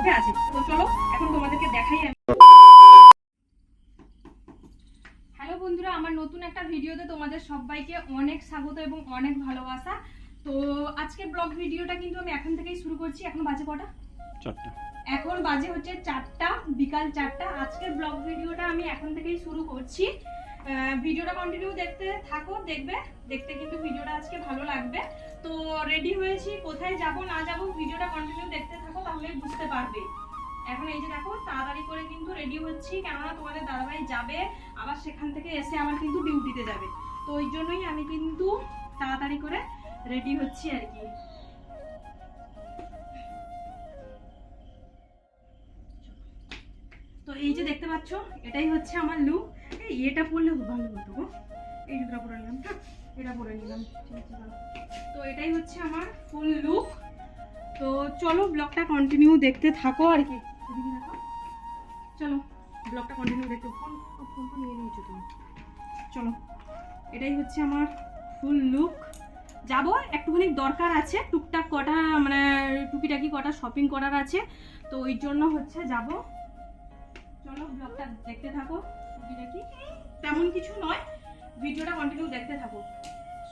মধ্যে আছে। তো চলো এখন তোমাদেরকে দেখাই আমি। হ্যালো বন্ধুরা আমার নতুন একটা ভিডিওতে তোমাদের সবাইকে অনেক স্বাগত এবং অনেক ভালোবাসা। তো আজকের ব্লগ ভিডিওটা কিন্তু আমি এখন থেকেই শুরু করছি। এখন বাজে কটা? চারটা। এখন বাজে হচ্ছে চারটা বিকাল চারটা। আজকের ব্লগ ভিডিওটা আমি এখন থেকেই শুরু করছি। ভিডিওটা কন্টিনিউ দেখতে থাকো, দেখবে। দেখতে কিন্তু ভিডিওটা আজকে ভালো লাগবে। তো রেডি হয়েছি, কোথায় যাব, না যাব, ভিডিওটা কন্টিনিউ দেখতে থাকো, তাহলে বুঝতে পারবে। এখন এই যে দেখো, তাড়াতাড়ি করে কিন্তু রেডি হচ্ছি, কেননা তোমাদের দাদাভাই যাবে, আবার সেখান থেকে এসে আমার কিন্তু ডিউটিতে যাবে। তো ওই জন্যই আমি কিন্তু তাড়াতাড়ি করে রেডি হচ্ছি আর কি। তো এই যে দেখতে পাচ্ছ, এটাই হচ্ছে আমার লুক এই এটা পরলে ভালো হতো গো। এই জুতোটা পরে নিলাম এটা পরে নিলাম। তো এটাই হচ্ছে আমার ফুল লুক তো চলো ব্লগটা কন্টিনিউ দেখতে থাকো আর কি। চলো ব্লগটা কন্টিনিউ দেখতে ফোন ফোনটা নিয়ে নিয়েছো তুমি। চলো, এটাই হচ্ছে আমার ফুল লুক যাব, একটুখানি দরকার আছে। টুকটাক কটা মানে টুকিটাকি কটা শপিং করার আছে। তো ওই জন্য হচ্ছে যাব। চলো ব্লগটা দেখতে থাকো টুকিটাকি তেমন কিছু নয় ভিডিওটা কন্টিনিউ দেখতে থাকো।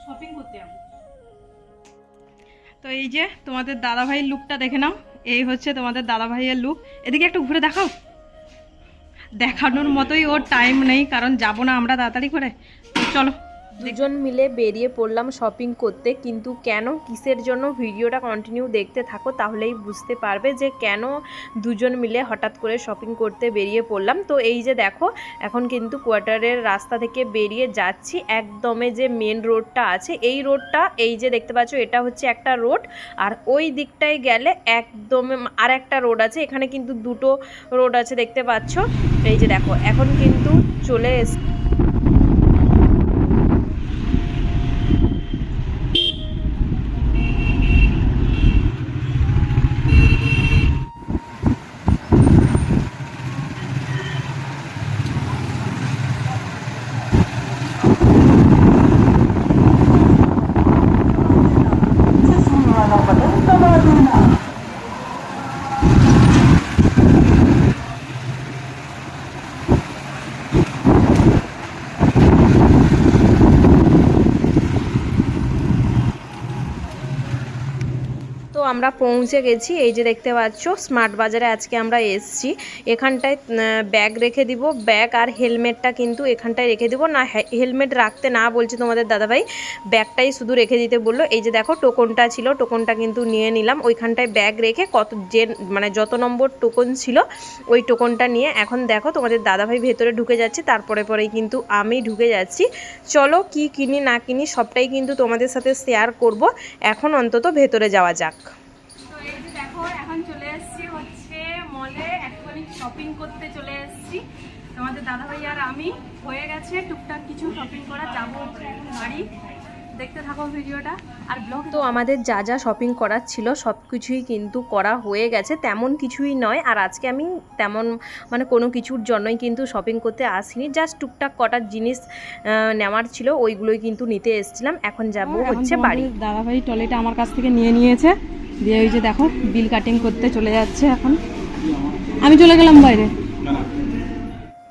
শপিং করতে যাব। তো এই যে তোমাদের দাদাভাইয়ের লুকটা দেখে নাও। এই হচ্ছে তোমাদের দাদাভাইয়ের লুক এদিকে একটু ঘুরে দেখাও। দেখানোর মতোই ওর টাইম নেই, কারণ যাব না আমরা তাড়াতাড়ি করে। চলো। দুজন মিলে বেরিয়ে পড়লাম শপিং করতে। কিন্তু কেন, কিসের জন্য? ভিডিওটা কন্টিনিউ দেখতে থাকো, তাহলেই বুঝতে পারবে যে কেন দুজন মিলে হঠাৎ করে শপিং করতে বেরিয়ে পড়লাম। তো এই যে দেখো, এখন কিন্তু কোয়ার্টারের রাস্তা থেকে বেরিয়ে যাচ্ছি। একদমে যে মেন রোডটা আছে, এই রোডটা এই যে দেখতে পাচ্ছ, এটা হচ্ছে একটা রোড আর ওই দিকটায় গেলে একদমে আর একটা রোড আছে। এখানে কিন্তু দুটো রোড আছে দেখতে পাচ্ছ। এই যে দেখো, এখন কিন্তু চলে এস তো আমরা পৌঁছে গেছি। এই যে দেখতে পাচ্ছ স্মার্ট বাজারে আজকে আমরা এসছি। এখানটায় ব্যাগ রেখে দিব। ব্যাগ আর হেলমেটটা কিন্তু এখানটায় রেখে দিব। না হেলমেট রাখতে না বলছি তোমাদের দাদাভাই ব্যাগটাই শুধু রেখে দিতে বলল। এই যে দেখো টোকনটা ছিল টোকনটা কিন্তু নিয়ে নিলাম। ওইখানটায় ব্যাগ রেখে কত যে মানে যত নম্বর টোকন ছিল, ওই টোকনটা নিয়ে এখন দেখো তোমাদের দাদাভাই ভেতরে ঢুকে যাচ্ছে। তারপরে পরেই কিন্তু আমি ঢুকে যাচ্ছি। চলো, কি কিনি না কিনি সবটাই কিন্তু তোমাদের সাথে শেয়ার করব। এখন অন্তত ভেতরে যাওয়া যাক তো এই যে দেখো এখন চলে এসেছি হচ্ছে মলে একটুখানি শপিং করতে চলে এসেছি। তোমাদের দাদাভাই আর আমি হয়ে গেছে টুকটাক কিছু শপিং করা। যাব বাড়ি। দেখতে থাকো ভিডিওটা। আর ব্লগ তো আমাদের যা যা শপিং করার ছিল সব কিছুই কিন্তু করা হয়ে গেছে। তেমন কিছুই নয়। আর আজকে আমি তেমন মানে কোনো কিছুর জন্যই কিন্তু শপিং করতে আসিনি। জাস্ট টুকটাক কটার জিনিস নেওয়ার ছিল ওইগুলোই কিন্তু নিতে এসেছিলাম। এখন যাব হচ্ছে বাড়ি। দাদাভাই টলেটা আমার কাছ থেকে নিয়ে নিয়েছে। দিয়ে ওই যে দেখো বিল কাটিং করতে চলে যাচ্ছে এখন। আমি চলে গেলাম বাইরে।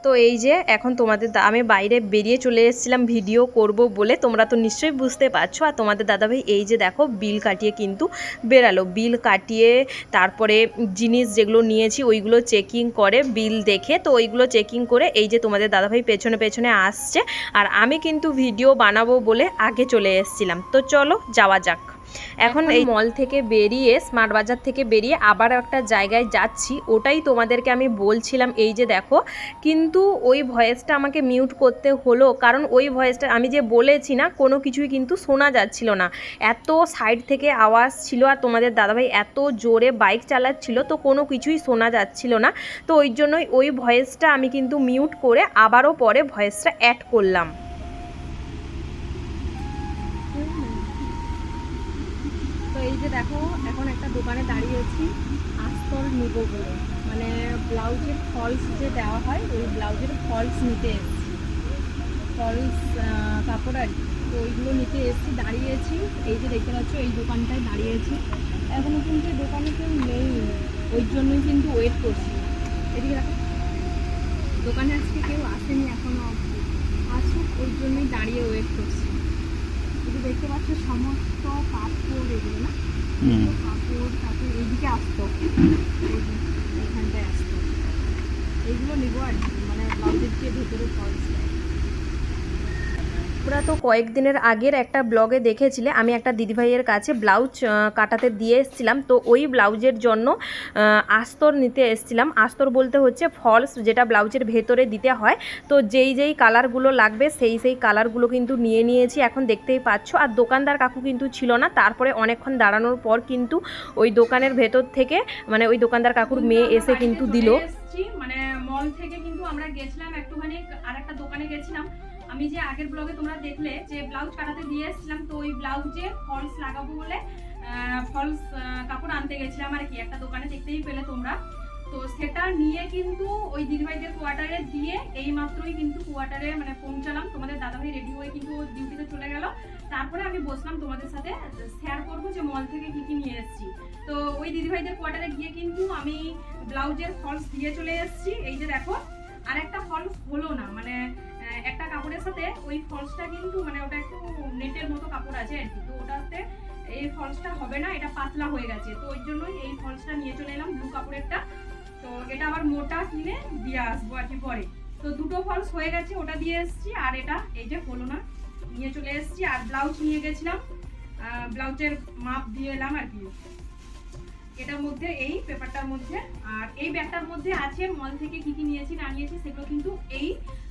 তো এই যে এখন তোমাদের আমি বাইরে বেরিয়ে চলে এসেছিলাম, ভিডিও করব বলে। তোমরা তো নিশ্চয়ই বুঝতে পারছ। আর তোমাদের দাদাভাই এই যে দেখো, বিল কাটিয়ে কিন্তু বেরালো। বিল কাটিয়ে তারপরে জিনিস যেগুলো নিয়েছি, ওইগুলো চেকিং করে বিল দেখে। তো ওইগুলো চেকিং করে এই যে তোমাদের দাদাভাই পেছনে পেছনে আসছে। আর আমি কিন্তু ভিডিও বানাবো বলে আগে চলে এসেছিলাম। তো চলো, যাওয়া যাক। এখন এই মল থেকে বেরিয়ে স্মার্ট বাজার থেকে বেরিয়ে আবার একটা জায়গায় যাচ্ছি। ওটাই তোমাদেরকে আমি বলছিলাম এই যে দেখো কিন্তু ওই ভয়েসটা আমাকে মিউট করতে হলো কারণ ওই ভয়েসটা আমি যে বলেছি না কোনো কিছুই কিন্তু শোনা যাচ্ছিল না। এত সাইড থেকে আওয়াজ ছিল আর তোমাদের দাদাভাই এত জোরে বাইক চালাচ্ছিল তো কোনো কিছুই শোনা যাচ্ছিল না। তো ওই জন্যই ওই ভয়েসটা আমি কিন্তু মিউট করে আবারও পরে ভয়েসটা অ্যাড করলাম। তো এই যে দেখো, এখন একটা দোকানে দাঁড়িয়েছি আস্তর নিব বলে। মানে ব্লাউজের ফলস যে দেওয়া হয়, ওই ব্লাউজের ফলস নিতে এসেছি। ফলস কাপড় আর। তো ওইগুলো নিতে এসেছি দাঁড়িয়েছি এই যে দেখতে পাচ্ছ, এই দোকানটায় দাঁড়িয়েছি এখনও কিন্তু দোকানে কেউ নেই। ওই জন্যই কিন্তু ওয়েট করছি। এদিকে দেখো, দোকানে আজকে কেউ আসেনি এখনও আসুক, ওই জন্যই দাঁড়িয়ে ওয়েট করছি। দেখতে পাচ্ছ সমস্ত কাপড় এগুলো না? কাপড় তারপর এইদিকে আসতো। এখানটায় আসতো। এইগুলো নেব আর কি মানে ব্লাউজের যে ভেতরে ফলস দেয় তোমরা তো কয়েকদিনের আগের একটা ব্লগে দেখেছিলে আমি একটা দিদিভাইয়ের কাছে ব্লাউজ কাটাতে দিয়ে এসেছিলাম। তো ওই ব্লাউজের জন্য আস্তর নিতে এসেছিলাম। আস্তর বলতে হচ্ছে ফলস যেটা ব্লাউজের ভেতরে দিতে হয়। তো যেই যেই কালারগুলো লাগবে সেই সেই কালারগুলো কিন্তু নিয়ে নিয়েছি এখন দেখতেই পাচ্ছ। আর দোকানদার কাকু কিন্তু ছিল না তারপরে অনেকক্ষণ দাঁড়ানোর পর কিন্তু ওই দোকানের ভেতর থেকে মানে ওই দোকানদার কাকুর মেয়ে এসে কিন্তু দিল। মানে মল থেকে কিন্তু আমরা গেছিলাম একটুখানি আর একটা দোকানে গেছিলাম। আমি যে আগের ব্লগে তোমরা দেখলে যে ব্লাউজ কাটাতে দিয়ে এসেছিলাম, তো ওই ব্লাউজে ফলস লাগাবো বলে ফলস কাপড় আনতে গেছিলাম আর কি। একটা দোকানে দেখতেই পেলে তোমরা। তো সেটা নিয়ে কিন্তু ওই দিদিভাইদের কোয়ার্টারে দিয়ে এই মাত্রই কিন্তু কোয়ার্টারে মানে পৌঁছালাম। তোমাদের দাদাভাই রেডি হয়ে কিন্তু ডিউটিতে চলে গেল। তারপরে আমি বসলাম তোমাদের সাথে শেয়ার করব যে মল থেকে কি কি নিয়ে এসেছি। তো ওই দিদিভাইদের কোয়ার্টারে গিয়ে কিন্তু আমি ব্লাউজের ফলস দিয়ে চলে এসেছি। এই যে দেখো আর একটা ওই ফলসটা কিন্তু মানে ওটা একটু নেটের মতো কাপড় আছে আর কি। তো ওটাতে এই ফলসটা হবে না, এটা পাতলা হয়ে গেছে। তো ওই জন্যই এই ফলসটা নিয়ে চলে এলাম ব্লু কাপড়েরটা। তো এটা আবার মোটা কিনে দিয়ে আসব আর কি পরে। তো দুটো ফলস হয়ে গেছে, ওটা দিয়ে এসেছি। আর এটা, এই যে হলো না, নিয়ে চলে এসেছি। আর ব্লাউজ নিয়ে গেছিলাম। ব্লাউজের মাপ দিয়ে এলাম আর কি। এটার মধ্যে, এই পেপারটার মধ্যে, আর এই ব্যাগটার মধ্যে আছে মল থেকে কি কি নিয়েছি, না নিয়েছি, সেগুলো কিন্তু এই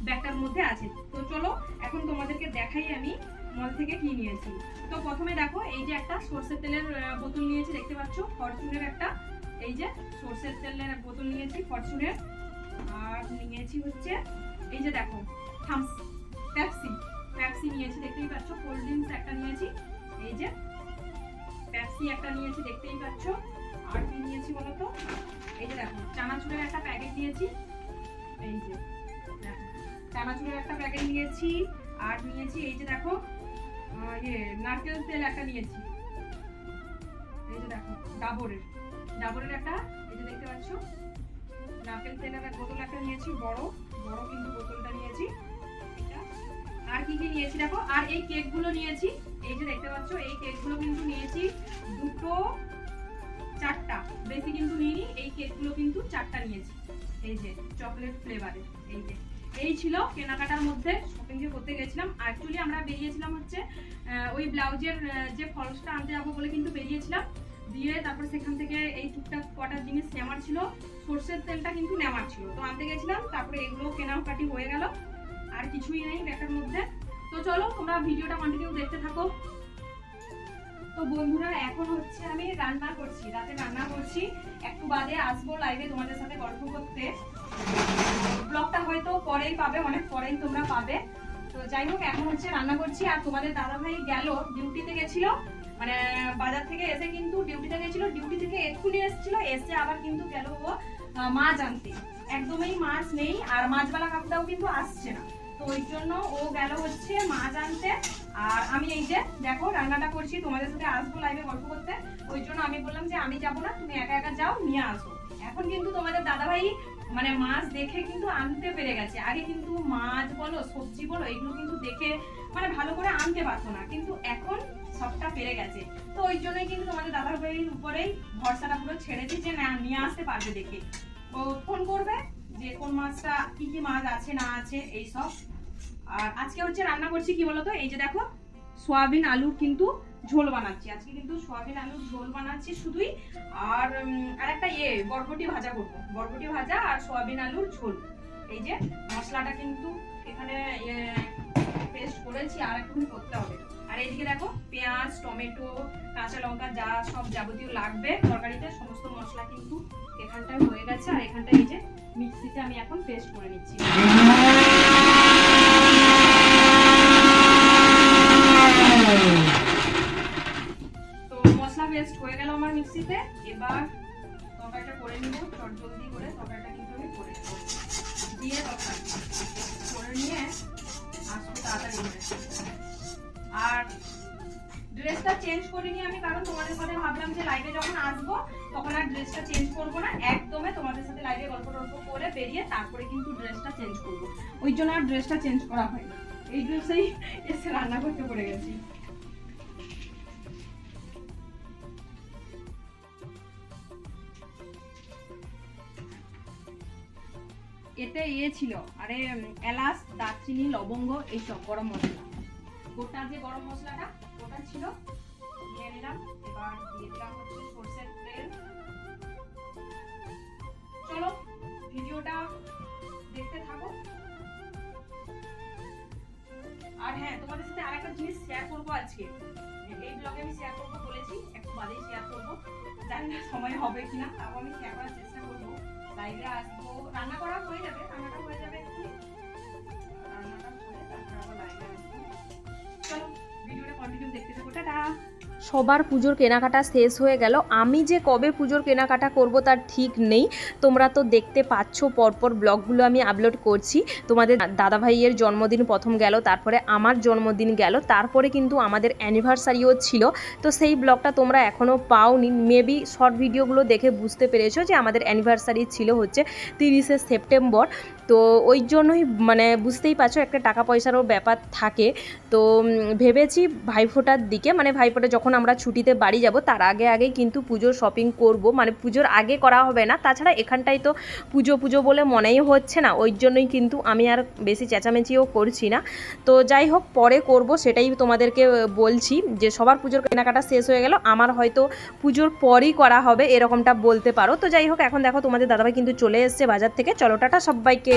ব্যাগটার মধ্যে আছে। তো চলো, এখন তোমাদেরকে দেখাই আমি মল থেকে কি নিয়েছি। তো প্রথমে দেখো, এই যে একটা সর্ষের তেলের বোতল নিয়েছি, দেখতে পাচ্ছ? ফরচুনের একটা, এই যে সর্ষের তেলের বোতল নিয়েছি ফরচুনের আর নিয়েছি হচ্ছে, এই যে দেখো থামস প্যাপসি প্যাপসি নিয়েছি, দেখতেই পাচ্ছ? কোল্ড ড্রিঙ্কস একটা নিয়েছি, এই যে প্যাপসি একটা নিয়েছি, দেখতেই পাচ্ছ? আর কি নিয়েছি বলতো? এই যে দেখো, চানাচুরের একটা প্যাকেট নিয়েছি। এই যে চানাচুরের একটা প্যাকেট নিয়েছি, আর নিয়েছি এই যে দেখো ইয়ে নারকেল তেল একটা নিয়েছি। এই যে দেখো, ডাবরের। ডাবরের একটা, এই যে দেখতে পাচ্ছ? নারকেল তেলের বোতল একটা নিয়েছি, বড়। বড় কিন্তু বোতলটা নিয়েছি। আর কি কি নিয়েছি দেখো? আর এই কেকগুলো নিয়েছি। এই যে দেখতে পাচ্ছ, এই কেকগুলো কিন্তু নিয়েছি দুটো চারটা। বেশি কিন্তু নিইনি, এই কেকগুলো কিন্তু চারটা নিয়েছি। এই যে চকলেট ফ্লেভারের এই যে। এই ছিল কেনাকাটার মধ্যে শপিং যে করতে গেছিলাম। অ্যাকচুয়ালি আমরা বেরিয়েছিলাম হচ্ছে ওই ব্লাউজের যে ফলসটা আনতে যাব বলে কিন্তু বেরিয়েছিলাম। দিয়ে তারপর সেখান থেকে এই টুকটাক কটা জিনিস নেওয়ার ছিল। সর্ষের তেলটা কিন্তু নেওয়ার ছিল। তো আনতে গেছিলাম, তারপরে এগুলো কেনাকাটি হয়ে গেল। আর কিছুই নেই ব্যাগটার মধ্যে। তো চলো, তোমরা ভিডিওটা কন্টিনিউ দেখতে থাকো। তো বন্ধুরা, এখন হচ্ছে আমি রান্না করছি, রাতে রান্না করছি। একটু বাদে আসব লাইভে তোমাদের সাথে গল্প করতে। ব্লগটা হয়তো পরেই পাবে, অনেক পরেই তোমরা পাবে। তো যাই হোক, এখন হচ্ছে রান্না করছি। আর তোমাদের দাদা ভাই গেল ডিউটিতে গেছিল। মানে বাজার থেকে এসে কিন্তু ডিউটিতে গেছিল। ডিউটি থেকে এক্ষুনি এসেছিল। এসে আবার কিন্তু গেল ও মাছ আনতে। একদমই মাছ নেই, আর মাছবালা কাকুটাও কিন্তু আসছে না। তো ওই জন্য ও গেল হচ্ছে মাছ আনতে আর আমি এই যে, দেখো, রান্নাটা করছি, তোমাদের সাথে আসব লাইভে গল্প করতে। ওই জন্য আমি বললাম যে, আমি যাব না, তুমি একা একা যাও, নিয়ে আসো। এখন কিন্তু তোমাদের দাদাভাই মানে মাছ দেখে কিন্তু আনতে পেরে গেছে। আগে কিন্তু মাছ বলো, সবজি বলো, এগুলো কিন্তু দেখে মানে ভালো করে আনতে পারতো না। কিন্তু এখন সবটা পেরে গেছে। তো ওই জন্যই কিন্তু তোমাদের দাদাভাইয়ের উপরেই ভরসাটা পুরো ছেড়েছি যে না, নিয়ে আসতে পারবে দেখে। ও ফোন করবে? যে কোন মাছটা, কি কি মাছ আছে, না আছে, এই সব। আর আজকে হচ্ছে রান্না করছি কি বলতো? এই যে দেখো, সোয়াবিন আলুর কিন্তু ঝোল বানাচ্ছি। আজকে কিন্তু সোয়াবিন আলুর ঝোল বানাচ্ছি শুধুই। আর আর একটা ইয়ে বরবটি ভাজা করব। বরবটি ভাজা আর সোয়াবিন আলুর ঝোল। এই যে মশলাটা কিন্তু এখানে পেস্ট করেছি, আর একটু করতে হবে। আর এইদিকে দেখো, পেঁয়াজ, টমেটো, কাঁচা লঙ্কা, যা সব যাবতীয় লাগবে তরকারিতে, সমস্ত মশলা কিন্তু এখানটায় হয়ে গেছে। আর এখানটায় এই যে মিক্সিতে আমি এখন পেস্ট করে নিচ্ছি। তো মশলা পেস্ট হয়ে গেল আমার মিক্সিতে। এবার তরকারিটা করে নিব। চট জলদি করে তরকারিটা কিন্তু আমি করে নেব। দিয়ে তরকারি। করে নিয়ে আসব তাড়াতাড়ি আর ড্রেসটা চেঞ্জ করিনি আমি, কারণ তোমাদের সাথে ভাবলাম যে লাইভে যখন আসব, তখন আর ড্রেসটা চেঞ্জ করব না। একদমই তোমাদের সাথে লাইভে গল্প টল্প করে বেরিয়ে তারপরে কিন্তু ড্রেসটা চেঞ্জ করব। ওই জন্য আর ড্রেসটা চেঞ্জ করা হয় না এই ড্রেসেই এসে রান্না করতে পড়ে গেছি। এতে ইয়ে ছিল, আরে এলাচ, দারচিনি, লবঙ্গ, এইসব, গরম মশলা। গোটা যে গরম মশলাটা, ওটা ছিল। নিয়ে নিলাম। এবার দিয়ে দিলাম হচ্ছে সর্ষের তেল। চলো, ভিডিওটা দেখতে থাকো। আর হ্যাঁ তোমাদের সাথে আরেকটা জিনিস শেয়ার করব আজকে। এই ব্লগে আমি শেয়ার করব বলেছি, একটু বাদেই শেয়ার করব। জানি না সময় হবে কিনা, তাও আমি শেয়ার করার চেষ্টা করব। লাইভে আসব। রান্না করা হয়ে যাবে, রান্নাটা হয়ে যাবে ভিডিওটা কন্টিনিউ দেখতে থাকো টাটা সবার পুজোর কেনাকাটা শেষ হয়ে গেল। আমি যে কবে পুজোর কেনাকাটা করব তার ঠিক নেই। তোমরা তো দেখতে পাচ্ছ পরপর ব্লগগুলো আমি আপলোড করছি। তোমাদের দাদা ভাইয়ের জন্মদিন প্রথম গেল, তারপরে আমার জন্মদিন গেল, তারপরে কিন্তু আমাদের অ্যানিভার্সারিও ছিল। তো সেই ব্লগটা তোমরা এখনও পাওনি। মেবি শর্ট ভিডিওগুলো দেখে বুঝতে পেরেছ যে আমাদের অ্যানিভার্সারি ছিল হচ্ছে তিরিশে সেপ্টেম্বর। তো ওই জন্যই মানে বুঝতেই পারছ একটা টাকা পয়সারও ব্যাপার থাকে। তো ভেবেছি ভাইফোঁটার দিকে মানে ভাইফোঁটা যখন আমরা ছুটিতে বাড়ি যাব, তার আগে আগেই কিন্তু পুজোর শপিং করব। মানে পুজোর আগে করা হবে না, তাছাড়া এখানটাই তো পুজো পুজো বলে মনেই হচ্ছে না, ওই জন্যই কিন্তু আমি আর বেশি চেঁচামেচিও করছি না। তো যাই হোক, পরে করব, সেটাই তোমাদেরকে বলছি যে সবার পুজোর কেনাকাটা শেষ হয়ে গেল, আমার হয়তো পুজোর পরই করা হবে, এরকমটা বলতে পারো। তো যাই হোক, এখন দেখো তোমাদের দাদাভাই কিন্তু চলে এসছে বাজার থেকে, চলো টাটা সবাইকে।